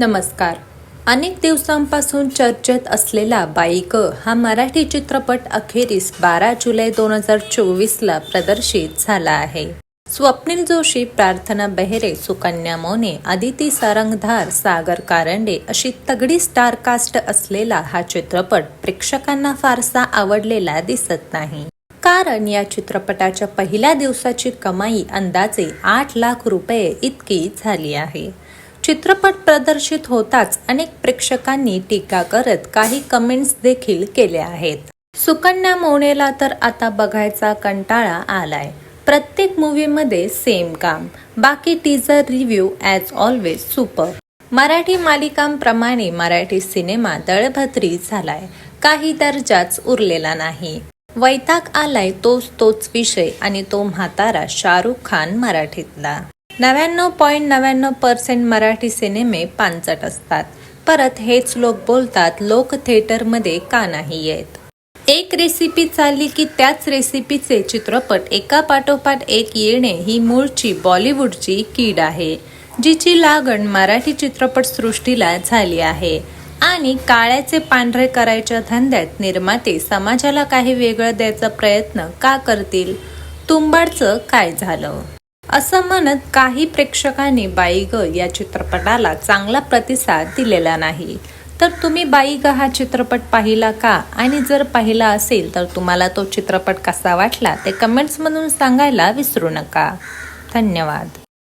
नमस्कार. अनेक दिवसांपासून चर्चेत असलेला बाईक हा मराठी चित्रपट अखेरीस बारा जुलै दोन हजार चोवीसला प्रदर्शित झाला आहे. स्वप्नील जोशी प्रार्थना बेहरे सुकन्या मोने आदिती सारंगधार सागर कारंडे अशी तगडी स्टार कास्ट असलेला हा चित्रपट प्रेक्षकांना फारसा आवडलेला दिसत नाही. कारण या चित्रपटाच्या पहिल्या दिवसाची कमाई अंदाजे आठ लाख रुपये इतकी झाली आहे. चित्रपट प्रदर्शित होताच अनेक प्रेक्षकांनी टीका करत काही कमेंट्स देखील केल्या आहेत. सुकन्या मोनेला तर आता बघायचा कंटाळा आलाय. प्रत्येक मूवीमध्ये सेम काम. बाकी teaser review as always super Marathi मालिकांप्रमाणे Marathi cinema दळभद्री झालाय. काही दर्जाच उरलेला नाही. वैताग आलाय तोच तोच विषय आणि तो म्हातारा शाहरुख खान मराठीतला. नव्याण्णव पॉईंट नव्याण्णव पर्सेंट मराठी सिनेमे पानचट असतात. परत हेच लोक बोलतात लोक थिएटरमध्ये का नाही येत? एक रेसिपी चालली की त्याच रेसिपीचे चित्रपट एका पाठोपाठ एक येणे ही मूळची बॉलिवूडची कीड आहे जिची लागण मराठी चित्रपटसृष्टीला झाली आहे. आणि काळ्याचे पांढरे करायच्या धंद्यात निर्माते समाजाला काही वेगळं द्यायचा प्रयत्न का करतील? तुंबाडचं काय झालं? असं म्हणत काही प्रेक्षकांनी बाई ग या चित्रपटाला चांगला प्रतिसाद दिलेला नाही. तर तुम्ही बाई ग हा चित्रपट पाहिला का? आणि जर पाहिला असेल तर तुम्हाला तो चित्रपट कसा वाटला ते कमेंट्समधून सांगायला विसरू नका. धन्यवाद.